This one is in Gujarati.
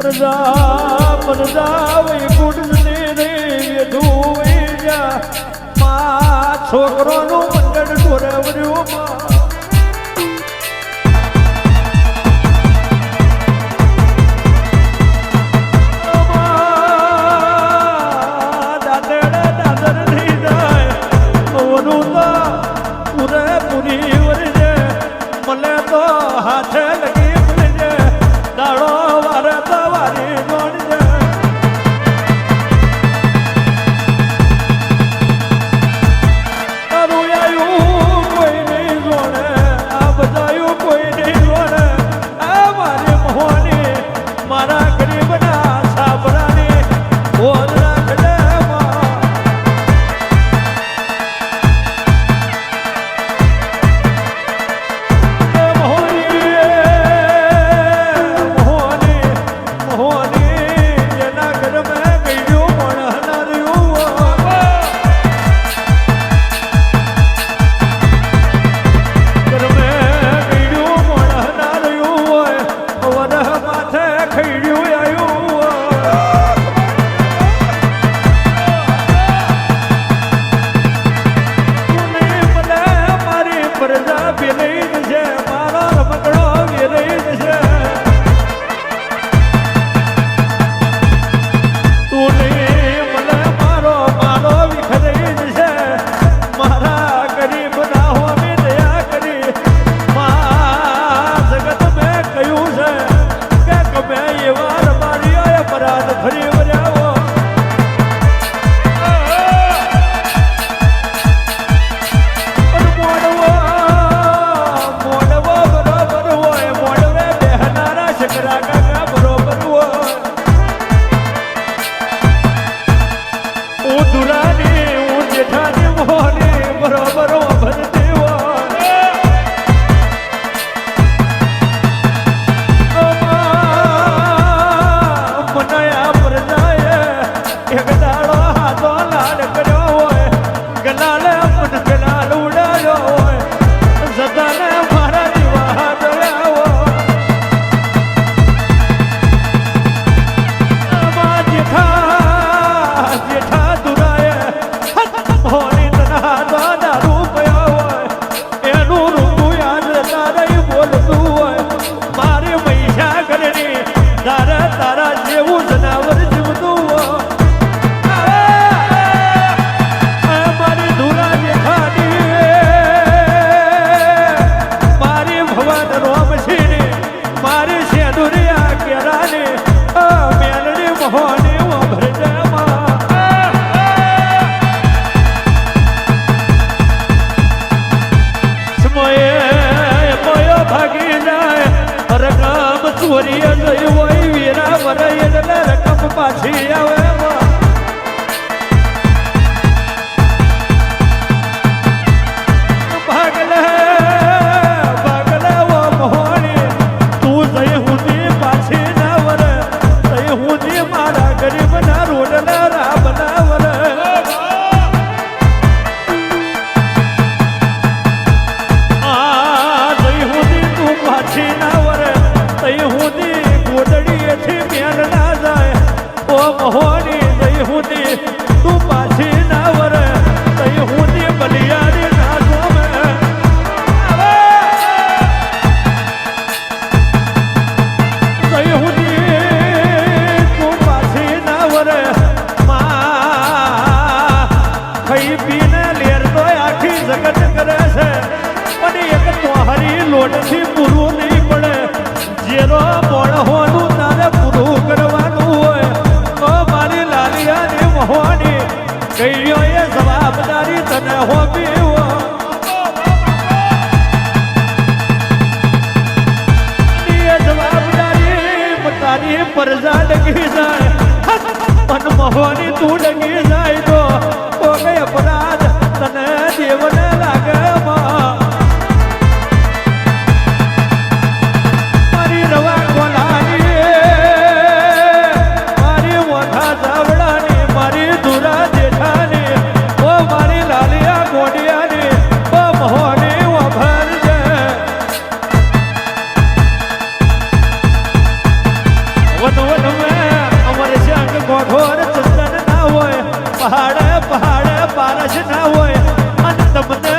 પ્રજા પ્રજા વૈકુંઠને રે વેધું વૈજા મા છોકરોનું મંડળ ઢોરવ્યું મા વરિય જઈ હોય વીરા વરય એટલે રકમ પાછી આવે. ઓળહોનું તારે કરવાનું હોય? તો મારી લાલિયાની મોહની કહીઓ એ જવાબદારી જાય. મનમોહની તું લગી જાય તો. કોઈ અપરાધ પહાડે પારસ ના હોય. અને તમને